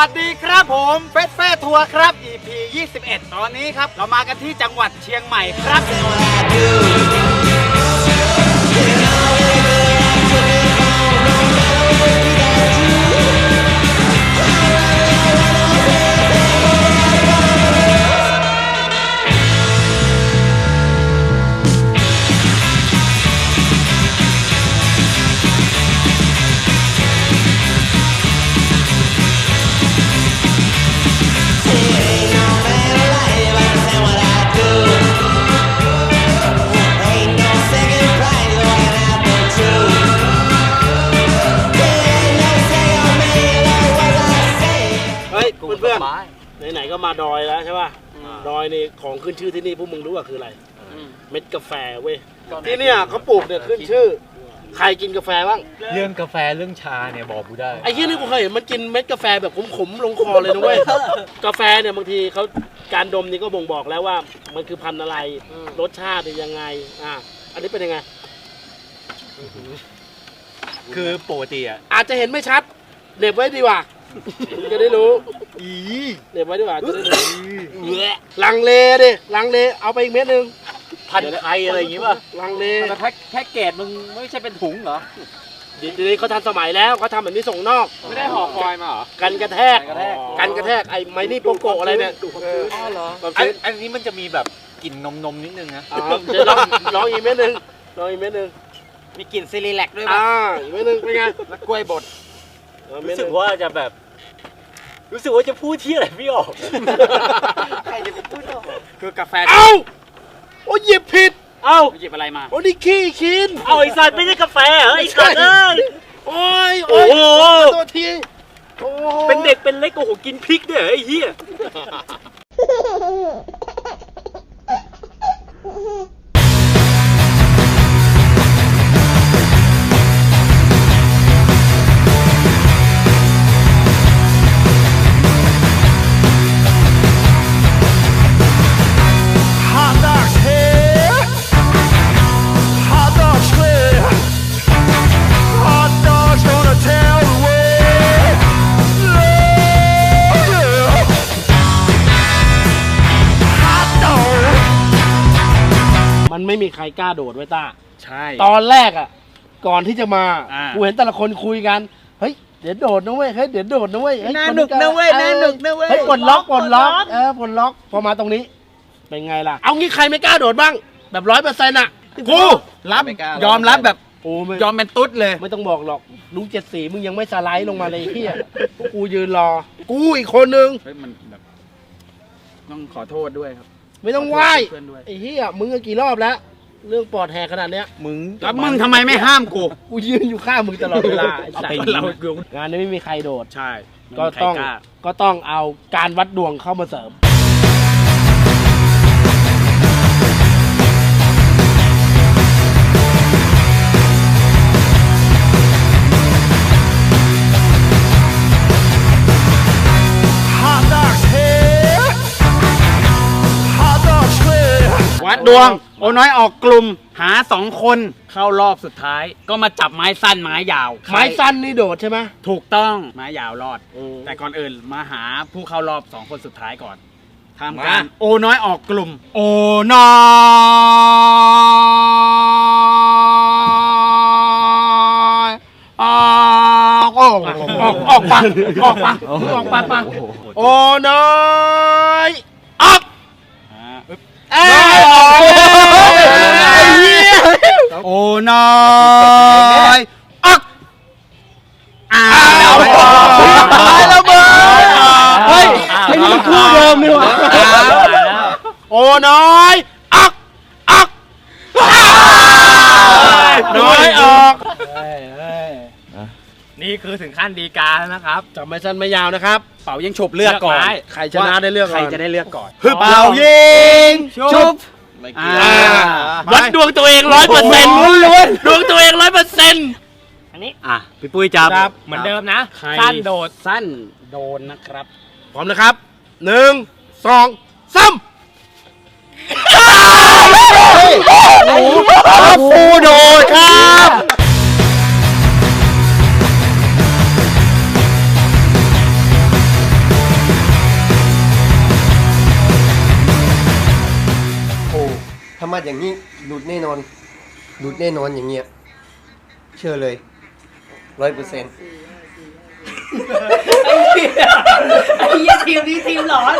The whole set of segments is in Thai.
วัสดีครับผมเฟสเฟ่ทัวร์ครับ EP 21 ตอนนี้ครับ เรามากันที่จังหวัดเชียงใหม่ครับ อยนี่ของขึ้นชื่อที่นี่พวกมึงรู้ว่าคืออะไร เม็ดกาแฟเว้ยที่เนี่ยเขาปลูกเนี่ยขึ้นชื่อ ใครกินกาแฟบ้างเรื่องกาแฟเรื่องชาเนี่ยบอกกูได้ ไอ้ที่นี่กูเคยเห็นมันกินเม็ดกาแฟแบบขมๆลงคอเลยนะเว้ยกาแฟเนี่ยบางทีเขาการดมนี่ก็บ่งบอกแล้วว่า มันคือพันธุ์อะไรรสชาติเป็นยังไงอ่าอันนี้เป็นยังไง คือปกติอะอาจจะเห็นไม่ชัดเหน็บไว้ดีกว่า จะได้รู้เหน็บไว้ดีกว่าจะได้รู้ลังเลดิลังเลเอาไปอีกเม็ดหนึงพันไทยอะไรอย่างงี้ป่ะลังเลแต่แพ็คแพ็คเกจมึงไม่ใช่เป็นถุงเหรอเดี๋ยวนี้เขาทันสมัยแล้วเขาทำแบบนี้ส่งนอก ไม่ได้ห่อฟอยล์มาเหรอ กันกระแทก กันกระแทกกันกระแทกไอ้ไม้นี่โปโกะอะไรเนี่ยอ๋อเหรอแบบอันนี้อันนี้มันจะมีแบบกลิ่นนมนมๆนิดนึงนะอ่าเดี๋ยวลองลองอีกเม็ดหนึงลองอีกเม็ดหนึงมีกลิ่นซิลิแลกด้วยป่ะอ่าอีกเม็ดหนึงเป็นไงแล้วกล้วยบดเอาเม็ รู้ดหสึนึ่กงว่าจะแบบ รู้สึกว่าจะพูดที่อะไรไม่ออก ใครจะไปพูดหรอคือกาแฟเอ้าโอ้ยหยิบผิดเอ้าหยิบอะไรมาโอ้นี่ขี้คินเอาไอ้สัตว์ไม่ใช่กาแฟเหรอไอ้สัตว์เอ้ยโอ้ยโอ้โอ้ยโหตัวทีโอ้เป็นเด็กเป็นเล็กโอ้โหกินพริกด้วยเหรอไอ้เหี้ย ไม่มีใครกล้าโดดไว้ต้า ใช่ ตอนแรกอะ ก่อนที่จะมาอ่ากู เห็นแต่ละคนคุยกัน เฮ้ย เดี๋ยวโดดนะเว้ย เฮ้ย เดี๋ยวโดดนะเว้ยเฮ้ยน่าคหนุกนะเว้ยออน่าหนุกนะเว้ยเฮ้ยปลดล็อกปลดล็อก เออปลดล็อกพอมาตรงนี้ เป็นไงล่ะ เอางี้ใครไม่กล้าโดดบ้าง แบบร้อยเปอร์เซ็นต์อะกูรับยอมรับแบบโอ้ไม่ยอมเป็นตุ๊ดเลย ไม่ต้องบอกหรอก ลุงเจ็ดสีมึงยังไม่สไลด์ลงมาเลยไอ้เฮียพวกกูยืนรอ กูอีกคนนึง เฮ้ยมันแบบ ต้องขอโทษด้วยครับ ไม่ต้องไหว้เพื่อนด้วยไอ้เฮียมึงก็กี่รอบแล้ว เรื่องปอดแหกขนาดเนี้ยมึงแล้วมึงทำไมไม่ห้ามกูกูยืนอยู่ข้างมึงตลอดเวลาไอ้สัตเป็นว์เราอยู่งานนี้ไม่มีใครโดด ใช่ก็ต้องก็ต้องเอาการวัดดวงเข้ามาเสริม ดดวง โอน้อยออกกลุ่มหาสองคนเข้ารอบสุดท้าย ก็มาจับไม้สั้นไม้ยาวไม้สั้นนี่โดดใช่ไหมถูกต้องไม้ยาวรอดอืมแต่ก่อนอื่นมาหาผู้เข้ารอบสองคนสุดท้ายก่อนทำการโอน้อยออกกลุ่ม โอน้อยออกออกออกออกปะออกปะออกปะปะโอ้น้อยออก เอ้ยออกโอน้อยออกอ้าวตายแล้วเบิร์ดเฮ้ยไอ้นี่มันคู่เดิมนี่หว่าโอ้น้อยออกออกน้อยออก นี่คือถึงขั้นดีกาแล้วนะครับจับไม้สั้นไม่ยาวนะครับ เป่ายิงฉุบเลือกก่อนใครชนะได้เลือกก่อนใครจะได้เลือกก่อนฮึบเป่ายิงชุบอ่า วัดดวงตัวเองร้อยเปอร์เซ็นต์ดวงตัวเองร้อยเปอร์เซ็นต์อะพี่ปุ้ยจับครับ เหมือนเดิมนะ ใคร สั้นโดด สั้นโดนนะครับ พร้อมนะครับหนึ่งสองสามฟูโดดครับ มัดอย่างนี้หลุดแน่นอนหลุดแน่นอนอย่างเงี้ย เชื่อเลยร้อยเปอร์เซ็นต์ไอ้เหี้ยทีมนี้ทีมหลอน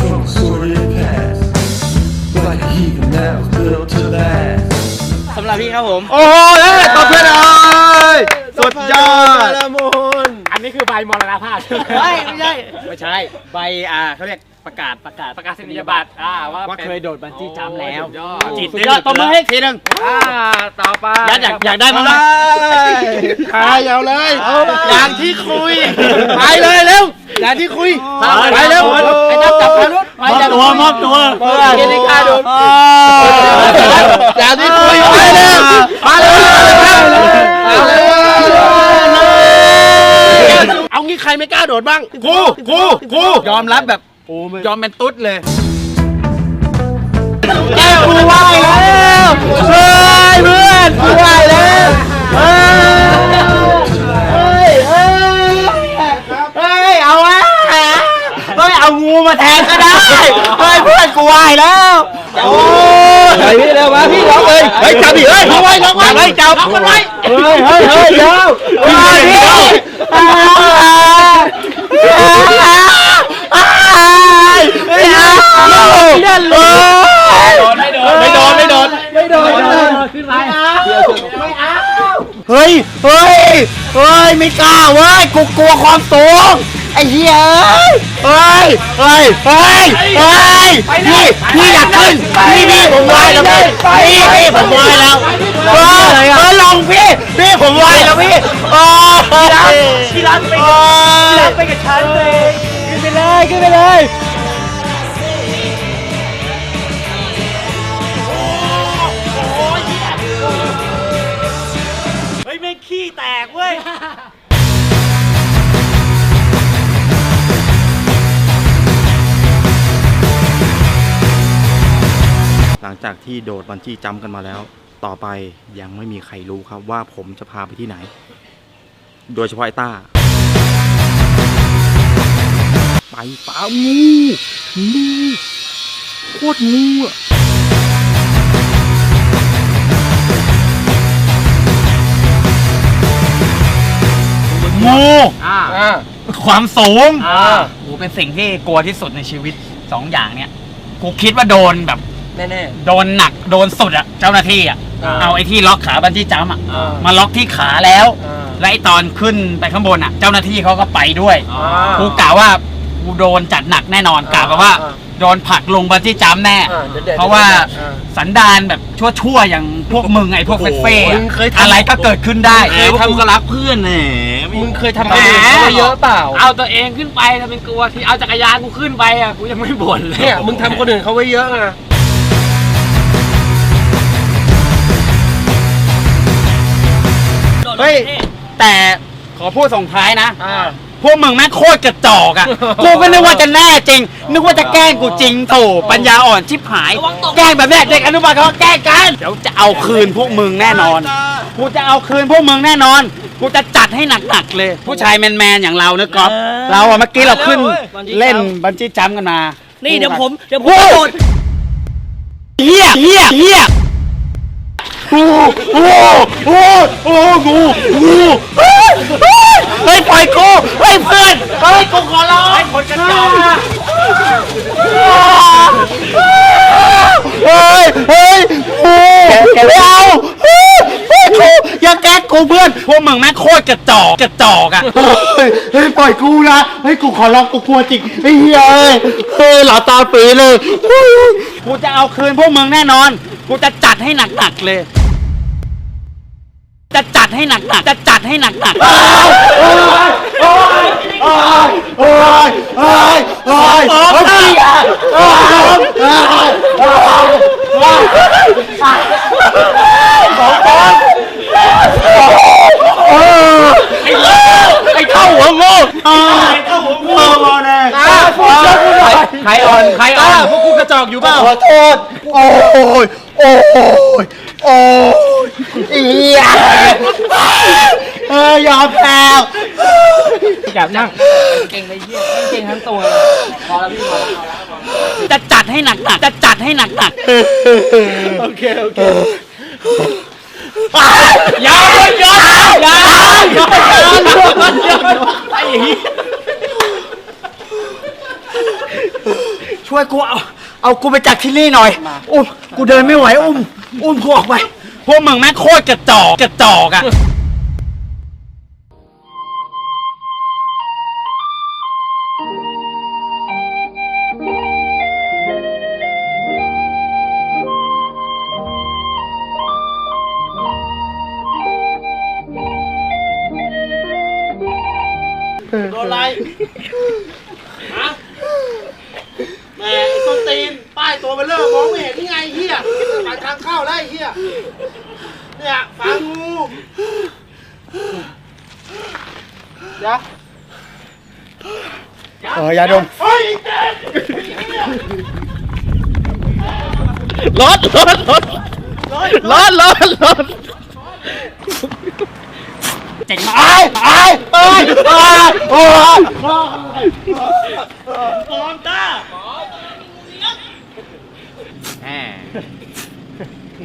drunks already passed. Like heathen that was built to last. สำหรับพี่ครับผม โอ้โหเอ้ยตบเพื่อนเอ้ยสุดยอดอัน นี้คือใบมรณภาพใช่ไหมไม่ไม่ใช่ ไม่ใช่ ใบอ่าเขาเรียกประกาศประกาศประกาศนียบัตรอ่าว่าว่าเคยโดดบันจี้จัมป์แล้วจิตสุดยอดตบมือให้ทีหนึงอ่าต่อไปยัดอยากอยากได้มั้ยขายเอาเลยอย่างที่คุย ไปเลยเร็ว อย่างที่คุย ไปเร็วไอ้นับจับพานุษไปจับตัวมอบตัวเพื่อนนี่ค่าดูอย่างที่คุยไปเร็วมาเลยเอาเลย เอางี้ใครไม่กล้าโดดบ้างกูกูกูยอมรับแบบยอมเป็นตุ๊ดเลยแก้วกูไหวแล้วเฮ้ยเพื่อนกูไหวแล้วเฮ้ยเฮ้ยเฮ้ยเอาวะเฮ้ยเอางูมาแทนก็ได้เฮ้ยเพื่อนกูไหวแล้วโอ้ยพี่เร็วมาพี่ล็อกเลยเฮ้ยจับดิเฮ้ยล็อกไว้ล็อกไว้จับล็อกมันไว้เฮ้ยเฮ้ยเฮ้ยเดี๋ยวพี่ไม่เอาไม่โดน ไม่โดนไม่โดนไม่โดนขึ้นไปไม่เอาเฮ้ยเฮ้ยเฮ้ยไม่กล้าเว้ยกูกลัวความสูง ไอ้เหี้ยเฮ้ยเฮ้ยเฮ้ยเฮ้ยพี่พี่อยากขึ้นพี่พี่ผมไหวแล้วพี่พี่พี่ผมไหวแล้วเฮ้ยเฮ้ยลงพี่พี่ผมไหวแล้วพี่โอ้ยพี่รักไปพี่รักไปกับฉันเลยขึ้นไปเลยขึ้นไปเลย ลังจากที่โดดบันจี้จัมป์กันมาแล้ว ต่อไปยังไม่มีใครรู้ครับว่าผมจะพาไปที่ไหน โดยเฉพาะไอ้ต้า ไปป่างูงูโคตรงูอะงูความสูงโอ้เป็นสิ่งที่กลัวที่สุดในชีวิตสองอย่างเนี้ยกูคิดว่าโดนแบบ แน่ โดนหนักโดนสุดอะเจ้าหน้าที่อะอ่า เอาไอ้ที่ล็อกขาบันจี้จัมป์อะอ่ามาล็อกที่ขาแล้ว อ่า และไอ้ตอนขึ้นไปข้างบนอะเจ้าหน้าที่เขาก็ไปด้วยกูกะว่ากูโดนจัดหนักแน่นอนกะว่า อ่า โดนผลักลงบันจี้จัมป์แน่ อ่าเดี๋ยวๆเพราะว่าอ่า สันดานแบบชั่วๆอย่างพวกมึงไอ้พวกเฟ่ๆอะมึงเคยทำ อะไรก็เกิดขึ้นได้เคยทำก็รักเพื่อนแหนมึงงเคยทำอะไรมาเยอะเปล่าเอาตัวเองขึ้นไปทำเป็นกลัวที่เอาจักรยานกูขึ้นไปอะกูยังไม่บ่นเลยเนี่ยมึงทำคนอื่นเขาไว้เยอะไง เฮ้ย แต่ขอพูดส่งท้ายนะ อ่า พวกมึงแม่งโคตรกระจอกอะ กูก็นึกว่าจะแน่จริง นึกว่าจะแกล้งกูจริงโถปัญญาอ่อนชิบหายแกล้งแบบเนี้ยเด็กอนุบาลเขาก็แกล้งกัน เดี๋ยวจะเอาคืนพวกมึงแน่นอน กูจะเอาคืนพวกมึงแน่นอน กูจะจัดให้หนักๆเลย ผู้ชายแมนๆอย่างเราเนอะก๊อฟเราอะเมื่อกี้เราขึ้นเล่นบันจี้จัมป์กันมา นี่เดี๋ยวผม เดี๋ยวผมโอ้โหเฮียเฮียเฮีย โอ้โหโอ้โหโอ้โหงูงูเฮ้ยเฮ้ปล่อยกูเฮ้ยเพื่อนเฮ้ยกูขอร้องคนกันจองเฮ้ยเฮ้ยโอ้ไม่เอาเฮ้ยเฮ้ยกูอย่าแกล้กูเพื่อนพวกมึงแม่งโคตรกระจอกกระจอกอะเฮ้ยเฮ้ยปล่อยกูนะเฮ้ยกูขอร้องกูกลัวจริงไอ้เหี้ยเอ้ยเฮ้ยหล่อตาปีเลย กูจะเอาคืนพวกมึงแน่นอน กูจะจัดให้หนักๆเลย จะจัดให้หนักหนักจะจัดให้หนักหนักใครอ่อนใครอ่อนพวกกูกระจอกอยู่เปล่าขอโทษ โอ้ยโอ้ยโอ้ย เอียเออยอมแพ้จับนั่งเก่งไปเยี่ยเก่งทั้งตัวพอแล้วพี่พอแล้วพอแล้วจะจัดให้หนักๆจะจัดให้หนักๆโอเคโอเคอย่าอย่าอย่าอย่าไอ้เหี้ยช่วยกูเอาเอากูไปจากที่นี่หน่อยอุ้มกูเดินไม่ไหวอุ้มอุ้มกูออกไป พวกมึงแม่งโคตรกระจอกกระจอกอะ ยวเออยาดมเฮ้ยเจ๊รถรถรถรถรถรถเจ๋งมากไอ้ไอ้ไอ้ไอ้โอ้ย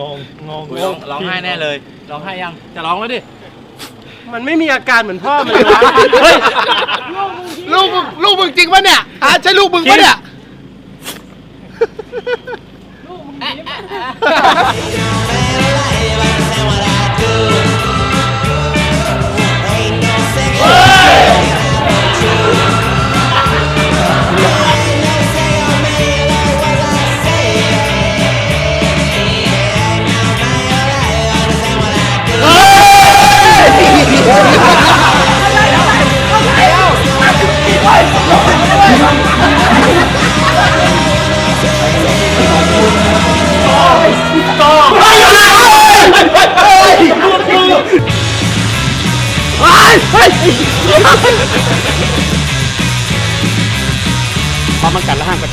งงงงร้องร้องไห้แน่เลยร้องไห้ยังจะร้องแล้วดิ มันไม่มีอาการเหมือนพ่อมันเลยวะเฮ้ยลูกมึงลูกมึงจริงปะเนี่ยอะใช่ลูกมึงปะเนี่ยพอ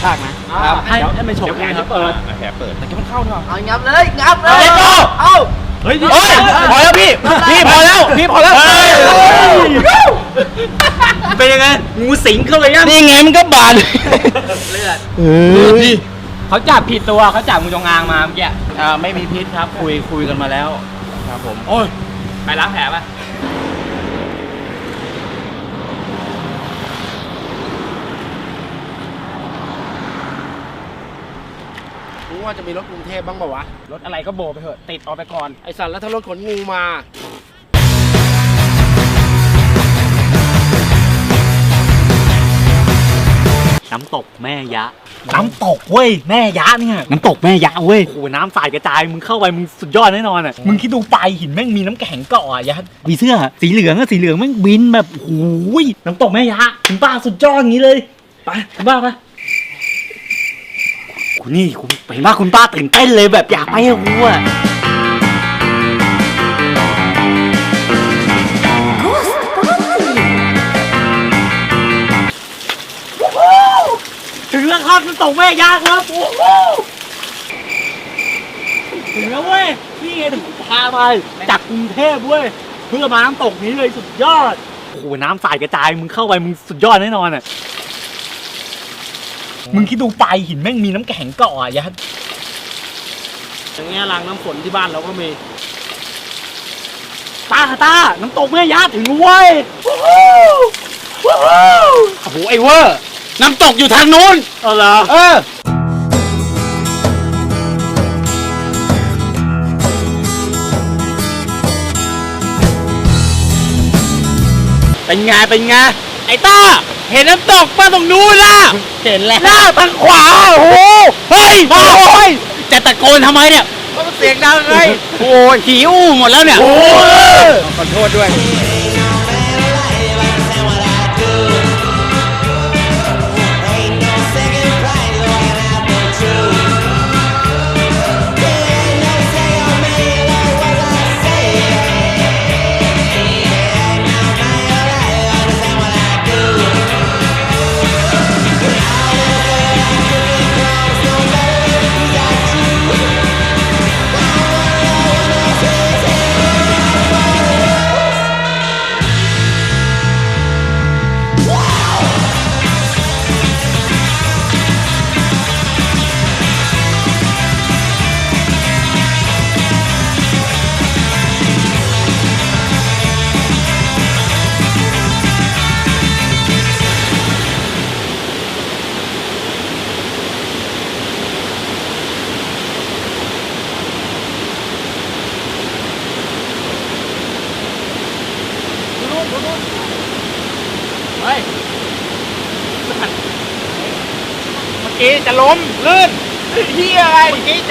มันกัดแล้วห้ามกระชากนะให้ให้มันฉกเดี๋ยวแผลจะเปิดแผลเปิดเอางับเลยงับเลยเจ๊โตเอาเฮ้ยพอแล้วพี่ พี่พอแล้ว พี่พอแล้ว เป็นยังไงงูสิงเข้าไปยังนี่ไงมันก็บานเลือดเออพี่เขาจับผิดตัวเขาจับงูจงอางมาเมื่อกี้อ่าไม่มีพิษครับคุยคุยกันมาแล้ว ครับผม โอ้ยไปล้างแผลป่ะ ว่าจะมีรถกรุงเทพบ้างเปล่าวะ รถอะไรก็โบกไปเถอะ ติดออกไปก่อน ไอสัตว์แล้วถ้ารถขนงูมาสน้ำตกแม่ยะ น้ำตกเว้ยแม่ยะเนี่ยน้ำตกแม่ยะเว้ย โอ้โหน้ำสาดกระจายมึงเข้าไปมึงสุดยอดแน่นอนอะ มึงคิดดูปลายหินแม่งมีน้ำแข็งเกาะอะยัดมีเสื้อสีเหลืองอะสีเหลืองแม่งบินแบบโอ้โหยน้ำตกแม่ยะคุณป้าสุดยอดอย่างนี้เลย ไปคุณป้าไป คุณนี่คุณเห็นว่าคุณป้าตื่นเต้นเลยแบบอยากไปอะกูอะถึงแล้วครับน้ำตกแม่ยากครับโอ้โหถึงแล้วเว้ยนี่ไงถึงพาไปจากกรุงเทพเว้ยเพื่อมาน้ำตกนี้เลยสุดยอดโอ้โหน้ำสาดกระจายมึงเข้าไปมึงสุดยอดแน่นอนอะ มึงคิดดูปลายหินแม่งมีน้ำแข็งเกาะอะยัดอย่างเงี้ยรางน้ำฝนที่บ้านเราก็มี ตาตา น้ำตกแม่ยาถึงแล้วเว้ยว้าวว้าวโอ้โหไอ้เวอร์น้ำตกอยู่ทางนู้นเออเหรอเออเป็นไงเป็นไงไอ้ต้าเห็นน้ำตกมาตรงนู้นล่ะ เห็นแล้วหน้าทางขวาโอ้โหเฮ้ยโอ้ยจะตะโกนทำไมเนี่ย เสียงดังไงโอ้ยหิวหมดแล้วเนี่ยโอ้ยขอโทษด้วย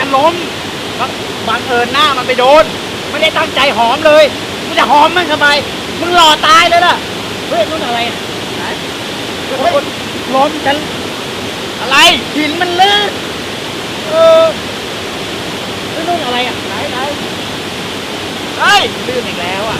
มันล้มบังเอิญหน้ามันไปโดน ไม่ได้ตั้งใจหอมเลยมึงจะหอมมันทำไมมึงหล่อตายเลยล่ะเฮ้ยนู่นอะไรล้มฉันอะไรหินมันลื่นเออนู่นอะไรอะไหนไหนเฮ้ยลื่นอีกแล้วอะ